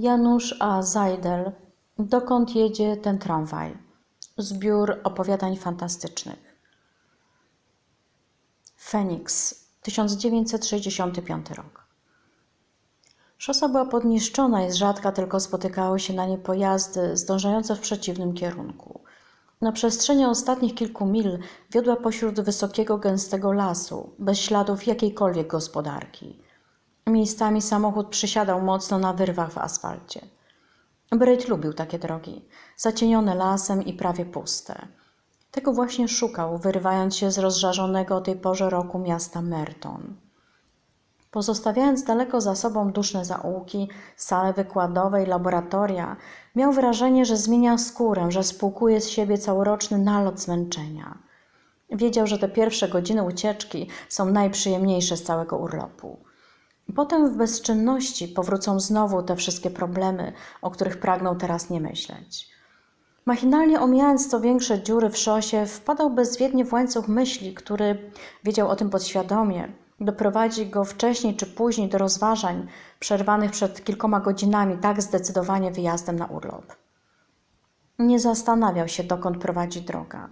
Janusz A. Zajdel Dokąd jedzie ten tramwaj? Zbiór opowiadań fantastycznych. Feniks, 1965 rok. Szosa była podniszczona i rzadka tylko spotykały się na niej pojazdy zdążające w przeciwnym kierunku. Na przestrzeni ostatnich kilku mil wiodła pośród wysokiego, gęstego lasu, bez śladów jakiejkolwiek gospodarki. Miejscami samochód przysiadał mocno na wyrwach w asfalcie. Braid lubił takie drogi, zacienione lasem i prawie puste. Tego właśnie szukał, wyrywając się z rozżarzonego o tej porze roku miasta Merton. Pozostawiając daleko za sobą duszne zaułki, sale wykładowe i laboratoria, miał wrażenie, że zmienia skórę, że spłukuje z siebie całoroczny nalot zmęczenia. Wiedział, że te pierwsze godziny ucieczki są najprzyjemniejsze z całego urlopu. Potem w bezczynności powrócą znowu te wszystkie problemy, o których pragnął teraz nie myśleć. Machinalnie omijając co większe dziury w szosie, wpadał bezwiednie w łańcuch myśli, który wiedział o tym podświadomie, doprowadzi go wcześniej czy później do rozważań przerwanych przed kilkoma godzinami tak zdecydowanie wyjazdem na urlop. Nie zastanawiał się, dokąd prowadzi droga.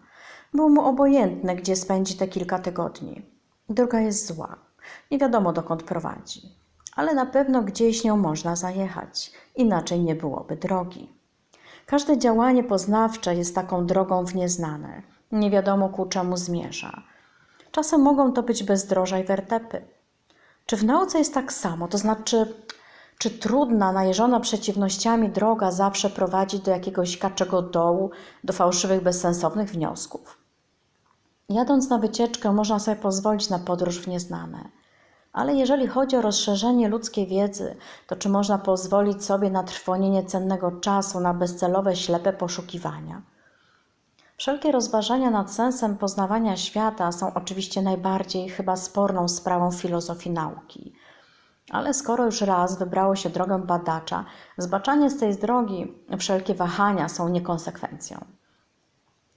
Było mu obojętne, gdzie spędzi te kilka tygodni. Droga jest zła. Nie wiadomo, dokąd prowadzi. Ale na pewno gdzieś nią można zajechać. Inaczej nie byłoby drogi. Każde działanie poznawcze jest taką drogą w nieznane. Nie wiadomo ku czemu zmierza. Czasem mogą to być bezdroża i wertepy. Czy w nauce jest tak samo? To znaczy, czy trudna, najeżona przeciwnościami droga zawsze prowadzi do jakiegoś kaczego dołu, do fałszywych, bezsensownych wniosków? Jadąc na wycieczkę, można sobie pozwolić na podróż w nieznane. Ale jeżeli chodzi o rozszerzenie ludzkiej wiedzy, to czy można pozwolić sobie na trwonienie cennego czasu, na bezcelowe, ślepe poszukiwania? Wszelkie rozważania nad sensem poznawania świata są oczywiście najbardziej chyba sporną sprawą filozofii nauki. Ale skoro już raz wybrało się drogę badacza, zbaczanie z tej drogi, wszelkie wahania są niekonsekwencją.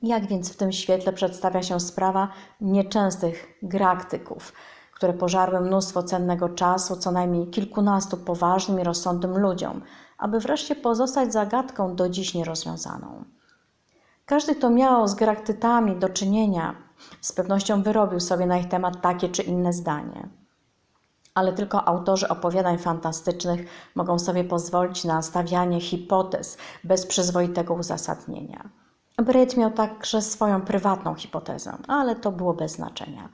Jak więc w tym świetle przedstawia się sprawa nieczęstych graktyków, które pożarły mnóstwo cennego czasu, co najmniej kilkunastu poważnym i rozsądnym ludziom, aby wreszcie pozostać zagadką do dziś nierozwiązaną. Każdy, kto miał z graktytami do czynienia, z pewnością wyrobił sobie na ich temat takie czy inne zdanie. Ale tylko autorzy opowiadań fantastycznych mogą sobie pozwolić na stawianie hipotez bez przyzwoitego uzasadnienia. Braid miał także swoją prywatną hipotezę, ale to było bez znaczenia.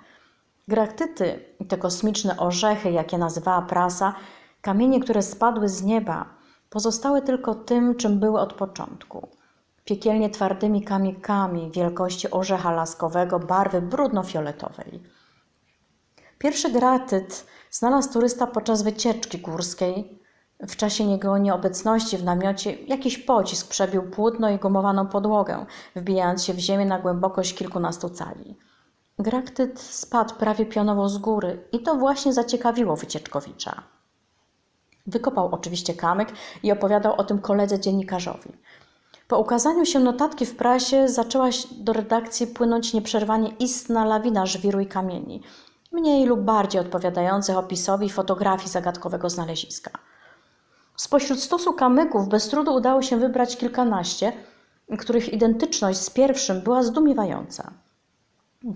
Graktyty, te kosmiczne orzechy, jakie nazywała prasa, kamienie, które spadły z nieba, pozostały tylko tym, czym były od początku. Piekielnie twardymi kamikami wielkości orzecha laskowego barwy brudno-fioletowej. Pierwszy gratyt znalazł turysta podczas wycieczki górskiej. W czasie jego nieobecności w namiocie jakiś pocisk przebił płótno i gumowaną podłogę, wbijając się w ziemię na głębokość kilkunastu cali. Graktyt spadł prawie pionowo z góry i to właśnie zaciekawiło wycieczkowicza. Wykopał oczywiście kamyk i opowiadał o tym koledze dziennikarzowi. Po ukazaniu się notatki w prasie zaczęła do redakcji płynąć nieprzerwanie istna lawina żwiru i kamieni, mniej lub bardziej odpowiadających opisowi fotografii zagadkowego znaleziska. Spośród stosu kamyków bez trudu udało się wybrać kilkanaście, których identyczność z pierwszym była zdumiewająca.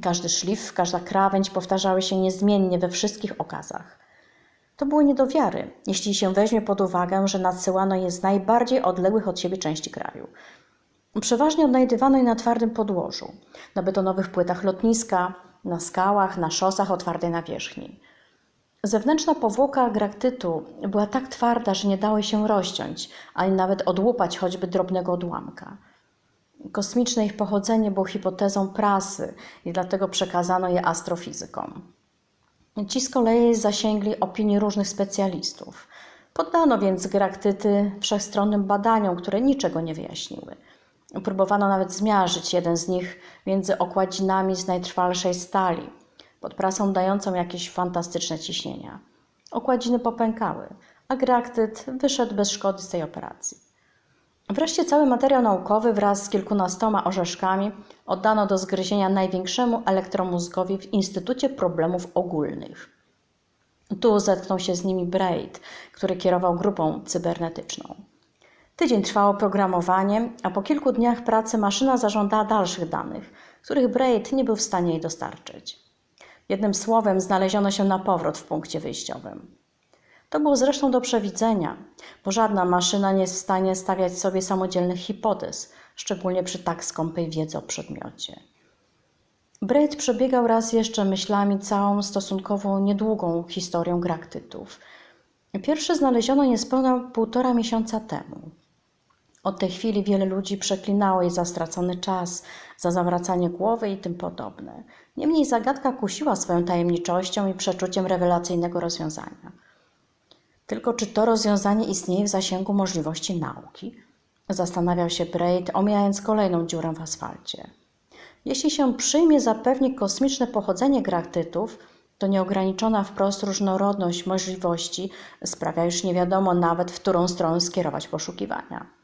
Każdy szlif, każda krawędź powtarzały się niezmiennie we wszystkich okazach. To było nie do wiary, jeśli się weźmie pod uwagę, że nadsyłano je z najbardziej odległych od siebie części kraju. Przeważnie odnajdywano je na twardym podłożu, na betonowych płytach lotniska, na skałach, na szosach o twardej nawierzchni. Zewnętrzna powłoka graktytu była tak twarda, że nie dało się rozciąć, ani nawet odłupać choćby drobnego odłamka. Kosmiczne ich pochodzenie było hipotezą prasy i dlatego przekazano je astrofizykom. Ci z kolei zasięgli opinii różnych specjalistów. Poddano więc graktyty wszechstronnym badaniom, które niczego nie wyjaśniły. Próbowano nawet zmiażdżyć jeden z nich między okładzinami z najtrwalszej stali, pod prasą dającą jakieś fantastyczne ciśnienia. Okładziny popękały, a graktyt wyszedł bez szkody z tej operacji. Wreszcie cały materiał naukowy wraz z kilkunastoma orzeszkami oddano do zgryzienia największemu elektromózgowi w Instytucie Problemów Ogólnych. Tu zetknął się z nimi Braid, który kierował grupą cybernetyczną. Tydzień trwało programowanie, a po kilku dniach pracy maszyna zażądała dalszych danych, których Braid nie był w stanie jej dostarczyć. Jednym słowem znaleziono się na powrót w punkcie wyjściowym. To było zresztą do przewidzenia, bo żadna maszyna nie jest w stanie stawiać sobie samodzielnych hipotez, szczególnie przy tak skąpej wiedzy o przedmiocie. Braid przebiegał raz jeszcze myślami całą stosunkowo niedługą historię graktytów. Pierwszy znaleziono niespełna półtora miesiąca temu. Od tej chwili wiele ludzi przeklinało je za stracony czas, za zawracanie głowy i tym podobne. Niemniej zagadka kusiła swoją tajemniczością i przeczuciem rewelacyjnego rozwiązania. Tylko czy to rozwiązanie istnieje w zasięgu możliwości nauki? Zastanawiał się Braid, omijając kolejną dziurę w asfalcie. Jeśli się przyjmie za pewnik kosmiczne pochodzenie graktytów, to nieograniczona wprost różnorodność możliwości sprawia już nie wiadomo nawet, w którą stronę skierować poszukiwania.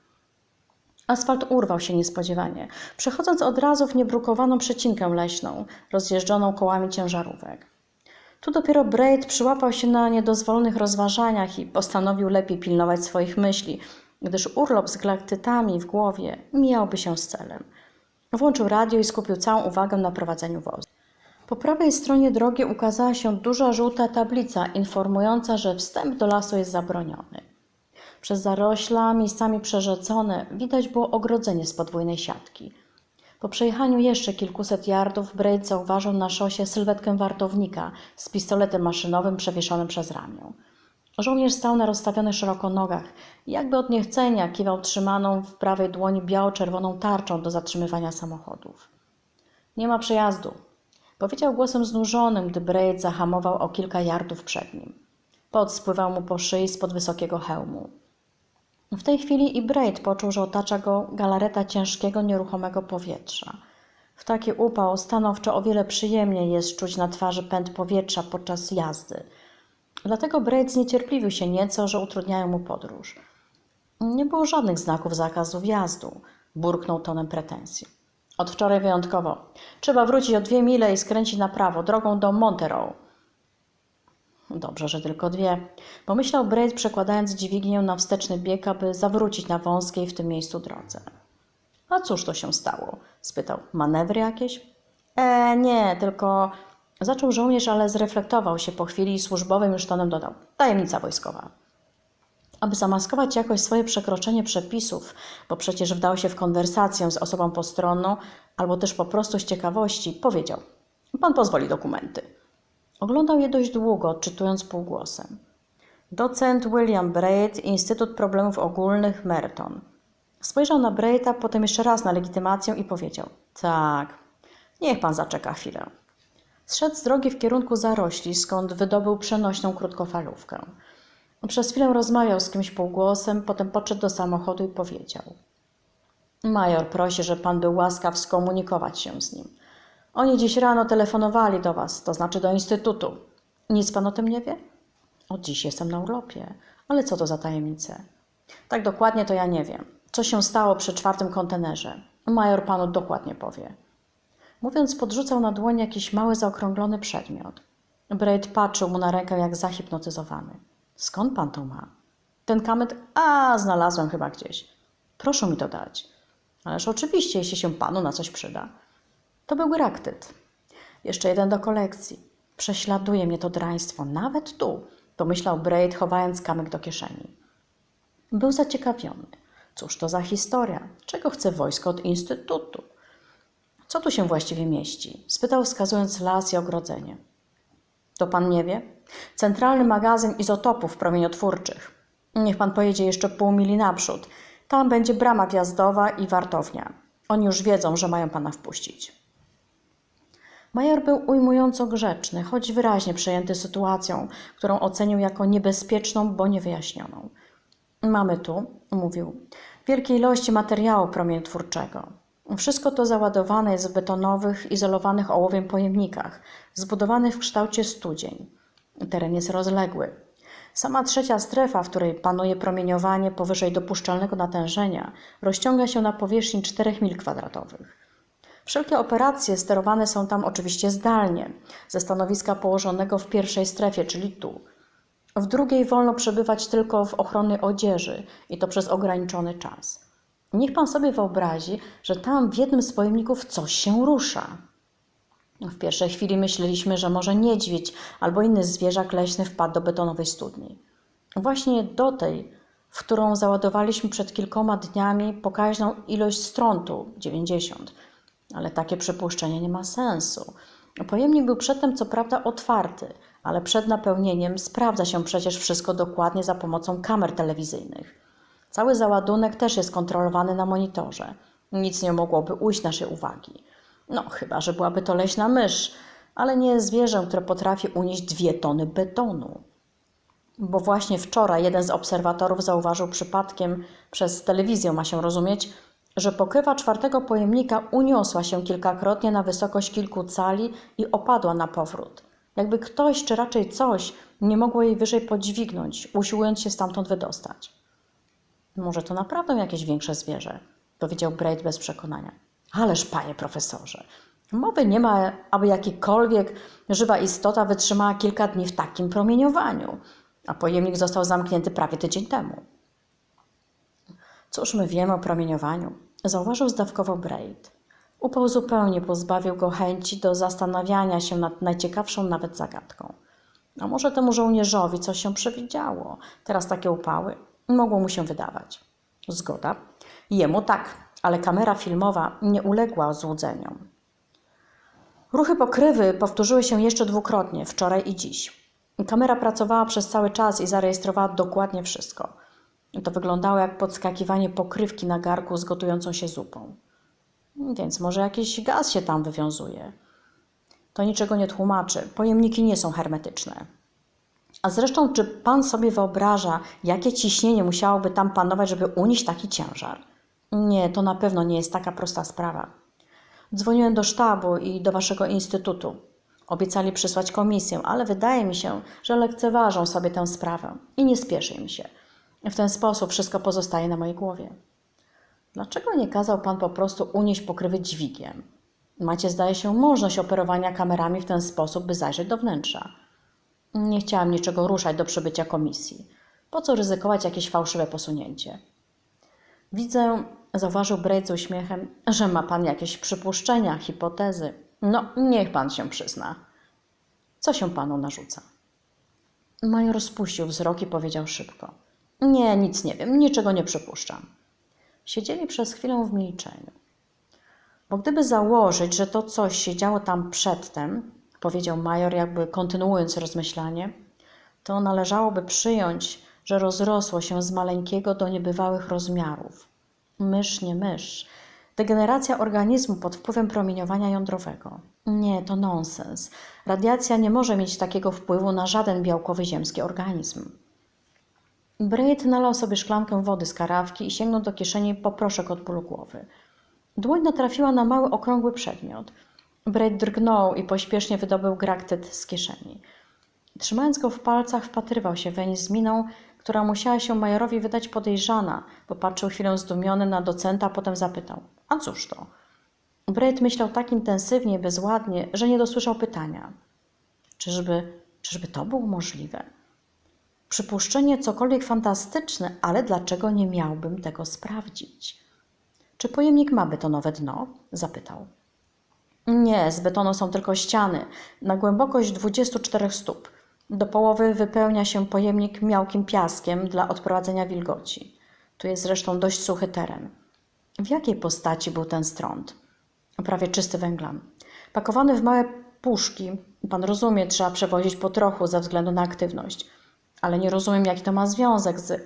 Asfalt urwał się niespodziewanie, przechodząc od razu w niebrukowaną przecinkę leśną, rozjeżdżoną kołami ciężarówek. Tu dopiero Braid przyłapał się na niedozwolonych rozważaniach i postanowił lepiej pilnować swoich myśli, gdyż urlop z galaktytami w głowie mijałby się z celem. Włączył radio i skupił całą uwagę na prowadzeniu wozu. Po prawej stronie drogi ukazała się duża żółta tablica informująca, że wstęp do lasu jest zabroniony. Przez zarośla, miejscami przerzecone, widać było ogrodzenie z podwójnej siatki. Po przejechaniu jeszcze kilkuset yardów Braid zauważył na szosie sylwetkę wartownika z pistoletem maszynowym przewieszonym przez ramię. Żołnierz stał na rozstawionych szeroko nogach i jakby od niechcenia kiwał trzymaną w prawej dłoni biało-czerwoną tarczą do zatrzymywania samochodów. Nie ma przejazdu, powiedział głosem znużonym, gdy Braid zahamował o kilka yardów przed nim. Pot spływał mu po szyi spod wysokiego hełmu. W tej chwili i Braid poczuł, że otacza go galareta ciężkiego, nieruchomego powietrza. W taki upał stanowczo o wiele przyjemniej jest czuć na twarzy pęd powietrza podczas jazdy. Dlatego Braid zniecierpliwił się nieco, że utrudniają mu podróż. Nie było żadnych znaków zakazu wjazdu, burknął tonem pretensji. Od wczoraj wyjątkowo. Trzeba wrócić o dwie mile i skręcić na prawo, drogą do Monterow. Dobrze, że tylko dwie. Pomyślał Braid, przekładając dźwignię na wsteczny bieg, aby zawrócić na wąskiej w tym miejscu drodze. A cóż to się stało? spytał. Manewry jakieś? E, nie, tylko... Zaczął żołnierz, ale zreflektował się po chwili i służbowym już tonem dodał. Tajemnica wojskowa. Aby zamaskować jakoś swoje przekroczenie przepisów, bo przecież wdał się w konwersację z osobą postronną, albo też po prostu z ciekawości, powiedział: Pan pozwoli dokumenty. Oglądał je dość długo, odczytując półgłosem. Docent William Braid, Instytut Problemów Ogólnych, Merton. Spojrzał na Braida, potem jeszcze raz na legitymację i powiedział: Tak, niech pan zaczeka chwilę. Zszedł z drogi w kierunku zarośli, skąd wydobył przenośną krótkofalówkę. Przez chwilę rozmawiał z kimś półgłosem, potem podszedł do samochodu i powiedział: Major prosi, że pan był łaskaw skomunikować się z nim. Oni dziś rano telefonowali do was, to znaczy do instytutu. Nic pan o tym nie wie? Od dziś jestem na urlopie. Ale co to za tajemnice? Tak dokładnie to ja nie wiem. Co się stało przy czwartym kontenerze? Major panu dokładnie powie. Mówiąc, podrzucał na dłoń jakiś mały, zaokrąglony przedmiot. Braid patrzył mu na rękę jak zahipnotyzowany. Skąd pan to ma? Ten kamyk? A, znalazłem chyba gdzieś. Proszę mi to dać. Ależ oczywiście, jeśli się panu na coś przyda. To był graktyt. Jeszcze jeden do kolekcji. Prześladuje mnie to draństwo, nawet tu, pomyślał Braid, chowając kamyk do kieszeni. Był zaciekawiony. Cóż to za historia? Czego chce wojsko od instytutu? Co tu się właściwie mieści? spytał, wskazując las i ogrodzenie. To pan nie wie? Centralny magazyn izotopów promieniotwórczych. Niech pan pojedzie jeszcze pół mili naprzód. Tam będzie brama wjazdowa i wartownia. Oni już wiedzą, że mają pana wpuścić. Major był ujmująco grzeczny, choć wyraźnie przejęty sytuacją, którą ocenił jako niebezpieczną, bo niewyjaśnioną. Mamy tu, mówił, wielkie ilości materiału promieniotwórczego. Wszystko to załadowane jest w betonowych, izolowanych ołowiem pojemnikach, zbudowanych w kształcie studzień. Teren jest rozległy. Sama trzecia strefa, w której panuje promieniowanie powyżej dopuszczalnego natężenia, rozciąga się na powierzchni 4 mil kwadratowych. Wszelkie operacje sterowane są tam oczywiście zdalnie, ze stanowiska położonego w pierwszej strefie, czyli tu. W drugiej wolno przebywać tylko w ochronnej odzieży i to przez ograniczony czas. Niech pan sobie wyobrazi, że tam w jednym z pojemników coś się rusza. W pierwszej chwili myśleliśmy, że może niedźwiedź albo inny zwierzak leśny wpadł do betonowej studni. Właśnie do tej, w którą załadowaliśmy przed kilkoma dniami pokaźną ilość strontu 90. Ale takie przypuszczenie nie ma sensu. Pojemnik był przedtem co prawda otwarty, ale przed napełnieniem sprawdza się przecież wszystko dokładnie za pomocą kamer telewizyjnych. Cały załadunek też jest kontrolowany na monitorze. Nic nie mogłoby ujść naszej uwagi. No, chyba, że byłaby to leśna mysz, ale nie zwierzę, które potrafi unieść dwie tony betonu. Bo właśnie wczoraj jeden z obserwatorów zauważył przypadkiem, przez telewizję ma się rozumieć, że pokrywa czwartego pojemnika uniosła się kilkakrotnie na wysokość kilku cali i opadła na powrót. Jakby ktoś, czy raczej coś, nie mogło jej wyżej podźwignąć, usiłując się stamtąd wydostać. Może to naprawdę jakieś większe zwierzę, powiedział Braid bez przekonania. Ależ, panie profesorze, mowy nie ma, aby jakikolwiek żywa istota wytrzymała kilka dni w takim promieniowaniu, a pojemnik został zamknięty prawie tydzień temu. Cóż my wiemy o promieniowaniu? Zauważył zdawkowo Braid. Upał zupełnie pozbawił go chęci do zastanawiania się nad najciekawszą nawet zagadką. A może temu żołnierzowi coś się przewidziało? Teraz takie upały mogło mu się wydawać. Zgoda. Jemu tak, ale kamera filmowa nie uległa złudzeniom. Ruchy pokrywy powtórzyły się jeszcze dwukrotnie, wczoraj i dziś. Kamera pracowała przez cały czas i zarejestrowała dokładnie wszystko. To wyglądało jak podskakiwanie pokrywki na garku z gotującą się zupą. Więc może jakiś gaz się tam wywiązuje. To niczego nie tłumaczy. Pojemniki nie są hermetyczne. A zresztą, czy pan sobie wyobraża, jakie ciśnienie musiałoby tam panować, żeby unieść taki ciężar? Nie, to na pewno nie jest taka prosta sprawa. Dzwoniłem do sztabu i do waszego instytutu. Obiecali przysłać komisję, ale wydaje mi się, że lekceważą sobie tę sprawę i nie spieszy im się. W ten sposób wszystko pozostaje na mojej głowie. Dlaczego nie kazał pan po prostu unieść pokrywy dźwigiem? Macie, zdaje się, możliwość operowania kamerami w ten sposób, by zajrzeć do wnętrza. Nie chciałam niczego ruszać do przybycia komisji. Po co ryzykować jakieś fałszywe posunięcie? Widzę, zauważył Braid z uśmiechem, że ma pan jakieś przypuszczenia, hipotezy. No, niech pan się przyzna. Co się panu narzuca? Major spuścił wzrok i powiedział szybko. Nie, nic nie wiem, niczego nie przypuszczam. Siedzieli przez chwilę w milczeniu. Bo gdyby założyć, że to coś się działo tam przedtem, powiedział major, jakby kontynuując rozmyślanie, to należałoby przyjąć, że rozrosło się z maleńkiego do niebywałych rozmiarów. Mysz, nie mysz. Degeneracja organizmu pod wpływem promieniowania jądrowego. Nie, to nonsens. Radiacja nie może mieć takiego wpływu na żaden białkowy ziemski organizm. Braid nalał sobie szklankę wody z karawki i sięgnął do kieszeni po proszek od bólu głowy. Dłoń natrafiła na mały, okrągły przedmiot. Braid drgnął i pośpiesznie wydobył graktyt z kieszeni. Trzymając go w palcach, wpatrywał się weń z miną, która musiała się majorowi wydać podejrzana, bo patrzył chwilę zdumiony na docenta, a potem zapytał: A cóż to? Braid myślał tak intensywnie i bezładnie, że nie dosłyszał pytania. Czyżby, czyżby to było możliwe? Przypuszczenie cokolwiek fantastyczne, ale dlaczego nie miałbym tego sprawdzić? Czy pojemnik ma betonowe dno? zapytał. Nie, z betonu są tylko ściany, na głębokość 24 stóp. Do połowy wypełnia się pojemnik miałkim piaskiem dla odprowadzenia wilgoci. Tu jest zresztą dość suchy teren. W jakiej postaci był ten strąd? Prawie czysty węglan. Pakowany w małe puszki. Pan rozumie, trzeba przewozić po trochu ze względu na aktywność. Ale nie rozumiem, jaki to ma związek z.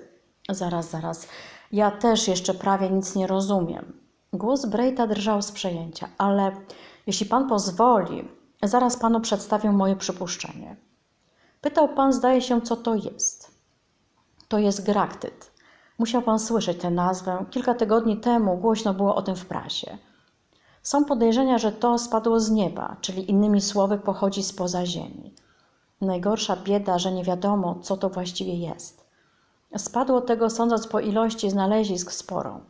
Zaraz, zaraz. Ja też jeszcze prawie nic nie rozumiem. Głos Brejta drżał z przejęcia, ale jeśli pan pozwoli, zaraz panu przedstawię moje przypuszczenie. Pytał pan, zdaje się, co to jest. To jest graktyt. Musiał pan słyszeć tę nazwę. Kilka tygodni temu głośno było o tym w prasie. Są podejrzenia, że to spadło z nieba, czyli innymi słowy pochodzi spoza ziemi. Najgorsza bieda, że nie wiadomo, co to właściwie jest. Spadło tego, sądząc po ilości znalezisk, sporo.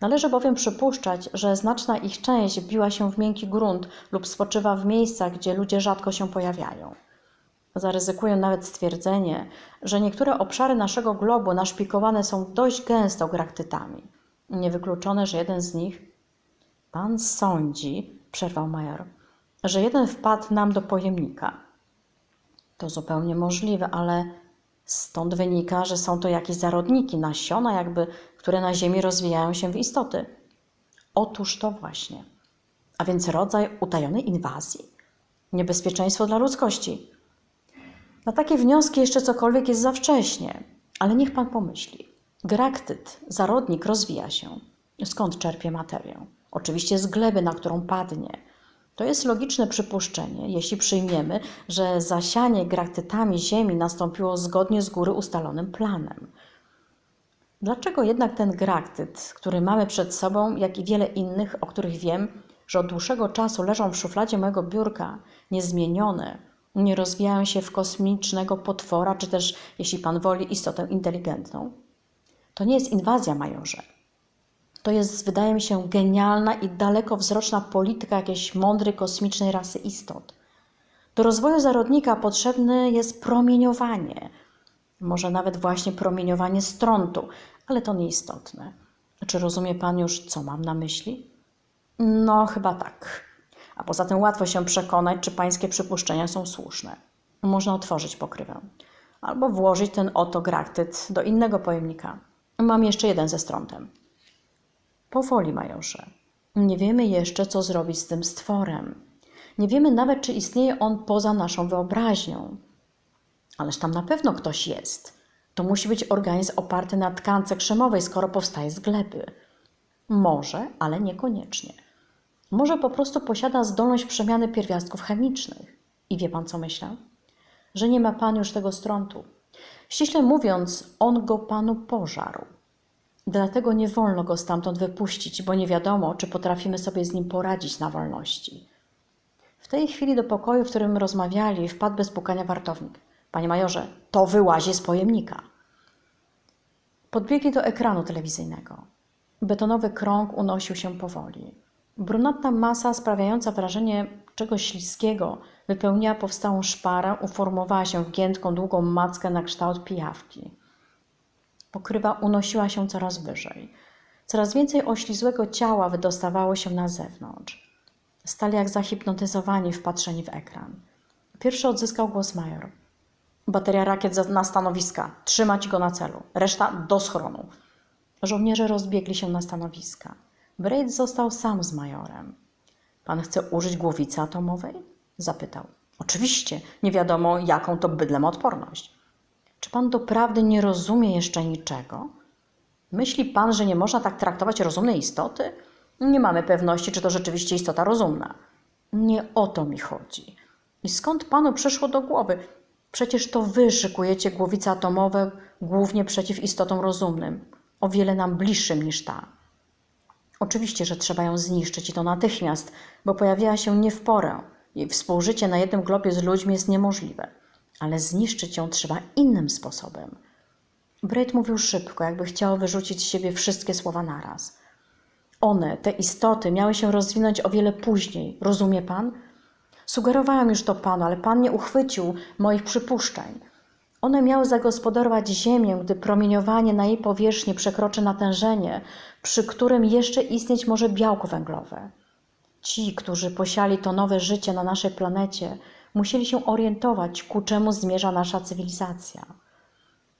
Należy bowiem przypuszczać, że znaczna ich część biła się w miękki grunt lub spoczywa w miejscach, gdzie ludzie rzadko się pojawiają. Zaryzykuję nawet stwierdzenie, że niektóre obszary naszego globu naszpikowane są dość gęsto graktytami. Niewykluczone, że jeden z nich. Pan sądzi, przerwał major, że jeden wpadł nam do pojemnika. To zupełnie możliwe, ale stąd wynika, że są to jakieś zarodniki, nasiona, jakby, które na Ziemi rozwijają się w istoty. Otóż to właśnie. A więc rodzaj utajonej inwazji. Niebezpieczeństwo dla ludzkości. Na takie wnioski jeszcze cokolwiek jest za wcześnie, ale niech pan pomyśli. Graktyt, zarodnik, rozwija się. Skąd czerpie materię? Oczywiście z gleby, na którą padnie. To jest logiczne przypuszczenie, jeśli przyjmiemy, że zasianie graktytami ziemi nastąpiło zgodnie z góry ustalonym planem. Dlaczego jednak ten graktyt, który mamy przed sobą, jak i wiele innych, o których wiem, że od dłuższego czasu leżą w szufladzie mojego biurka, niezmienione, nie rozwijają się w kosmicznego potwora, czy też, jeśli pan woli, istotę inteligentną? To nie jest inwazja, majorze. To jest, wydaje mi się, genialna i dalekowzroczna polityka jakiejś mądrej kosmicznej rasy istot. Do rozwoju zarodnika potrzebne jest promieniowanie, może nawet właśnie promieniowanie strontu, ale to nieistotne. Czy rozumie pan już, co mam na myśli? No, chyba tak. A poza tym łatwo się przekonać, czy pańskie przypuszczenia są słuszne. Można otworzyć pokrywę. Albo włożyć ten oto graktyt do innego pojemnika. Mam jeszcze jeden ze strątem. Powoli, majorze. Nie wiemy jeszcze, co zrobić z tym stworem. Nie wiemy nawet, czy istnieje on poza naszą wyobraźnią. Ależ tam na pewno ktoś jest. To musi być organizm oparty na tkance krzemowej, skoro powstaje z gleby. Może, ale niekoniecznie. Może po prostu posiada zdolność przemiany pierwiastków chemicznych. I wie pan, co myślę? Że nie ma pan już tego strątu. Ściśle mówiąc, on go panu pożarł. Dlatego nie wolno go stamtąd wypuścić, bo nie wiadomo, czy potrafimy sobie z nim poradzić na wolności. W tej chwili do pokoju, w którym rozmawiali, wpadł bez pukania wartownik. Panie majorze, to wyłazi z pojemnika. Podbiegli do ekranu telewizyjnego. Betonowy krąg unosił się powoli. Brunatna masa sprawiająca wrażenie czegoś śliskiego wypełniała powstałą szparę, uformowała się w giętką, długą mackę na kształt pijawki. Pokrywa unosiła się coraz wyżej. Coraz więcej oślizłego ciała wydostawało się na zewnątrz. Stali jak zahipnotyzowani, wpatrzeni w ekran. Pierwszy odzyskał głos major. Bateria rakiet na stanowiska. Trzymać go na celu. Reszta do schronu. Żołnierze rozbiegli się na stanowiska. Braid został sam z majorem. Pan chce użyć głowicy atomowej? Zapytał. Oczywiście, nie wiadomo, jaką to bydlem odporność. Czy pan doprawdy nie rozumie jeszcze niczego? Myśli pan, że nie można tak traktować rozumnej istoty? Nie mamy pewności, czy to rzeczywiście istota rozumna. Nie o to mi chodzi. I skąd panu przyszło do głowy? Przecież to wy szykujecie głowice atomowe głównie przeciw istotom rozumnym, o wiele nam bliższym niż ta. Oczywiście, że trzeba ją zniszczyć i to natychmiast, bo pojawiła się nie w porę. Jej współżycie na jednym globie z ludźmi jest niemożliwe, ale zniszczyć ją trzeba innym sposobem. Braid mówił szybko, jakby chciał wyrzucić z siebie wszystkie słowa naraz. One, te istoty, miały się rozwinąć o wiele później, rozumie pan? Sugerowałam już to panu, ale pan nie uchwycił moich przypuszczeń. One miały zagospodarować Ziemię, gdy promieniowanie na jej powierzchni przekroczy natężenie, przy którym jeszcze istnieć może białko węglowe. Ci, którzy posiali to nowe życie na naszej planecie, musieli się orientować, ku czemu zmierza nasza cywilizacja.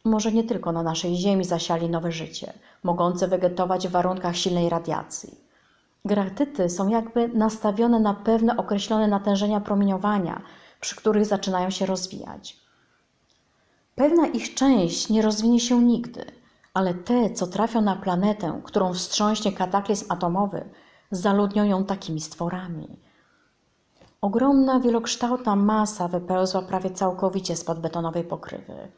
Może nie tylko na naszej Ziemi zasiali nowe życie, mogące wegetować w warunkach silnej radiacji. Graktyty są jakby nastawione na pewne określone natężenia promieniowania, przy których zaczynają się rozwijać. Pewna ich część nie rozwinie się nigdy, ale te, co trafią na planetę, którą wstrząśnie kataklizm atomowy, zaludnią ją takimi stworami. Ogromna, wielokształtna masa wypełzła prawie całkowicie spod betonowej pokrywy.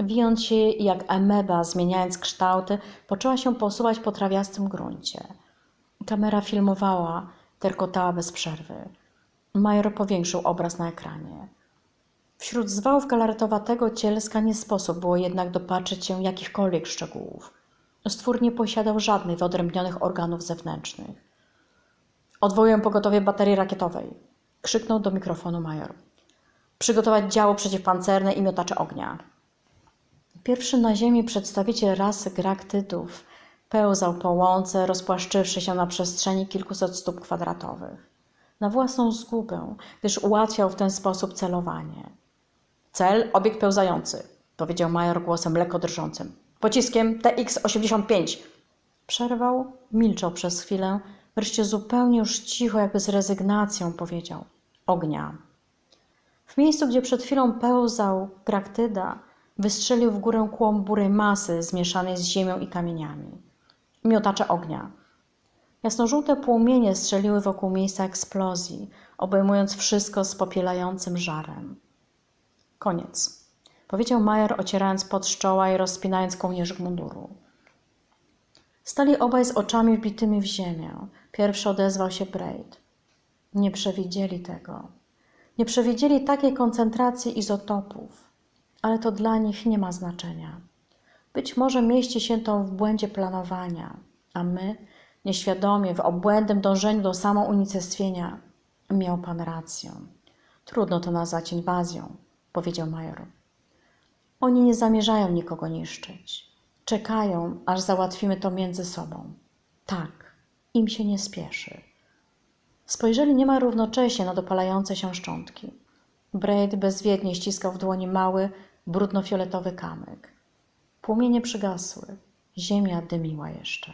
Wijąc się jak ameba, zmieniając kształty, poczęła się posuwać po trawiastym gruncie. Kamera filmowała, terkotała bez przerwy. Major powiększył obraz na ekranie. Wśród zwałów galaretowatego cielska nie sposób było jednak dopatrzyć się jakichkolwiek szczegółów. Stwór nie posiadał żadnych wyodrębnionych organów zewnętrznych. Odwołuję pogotowie baterii rakietowej, krzyknął do mikrofonu major. przygotować działo przeciwpancerne i miotacze ognia. Pierwszy na ziemi przedstawiciel rasy graktydów pełzał po łące, rozpłaszczywszy się na przestrzeni kilkuset stóp kwadratowych. Na własną zgubę, gdyż ułatwiał w ten sposób celowanie. Cel, obiekt pełzający, powiedział major głosem lekko drżącym. Pociskiem TX-85. Przerwał, milczał przez chwilę, wreszcie zupełnie już cicho, jakby z rezygnacją powiedział. Ognia. W miejscu, gdzie przed chwilą pełzał Graktyda, wystrzelił w górę kłąb burej masy zmieszanej z ziemią i kamieniami. Miotacze ognia. Jasnożółte płomienie strzeliły wokół miejsca eksplozji, obejmując wszystko z popielającym żarem. Koniec, powiedział major, ocierając pod czoła i rozpinając kołnierzyk munduru. Stali obaj z oczami wbitymi w ziemię. Pierwszy odezwał się Braid. Nie przewidzieli tego. Nie przewidzieli takiej koncentracji izotopów, ale to dla nich nie ma znaczenia. Być może mieści się to w błędzie planowania, a my, nieświadomie, w obłędnym dążeniu do samounicestwienia, miał pan rację. Trudno to nazwać inwazją, powiedział major. Oni nie zamierzają nikogo niszczyć. Czekają, aż załatwimy to między sobą. Tak, im się nie spieszy. Spojrzeli niemal równocześnie na dopalające się szczątki. Braid bezwiednie ściskał w dłoni mały, brudno-fioletowy kamyk. Płomienie przygasły. Ziemia dymiła jeszcze.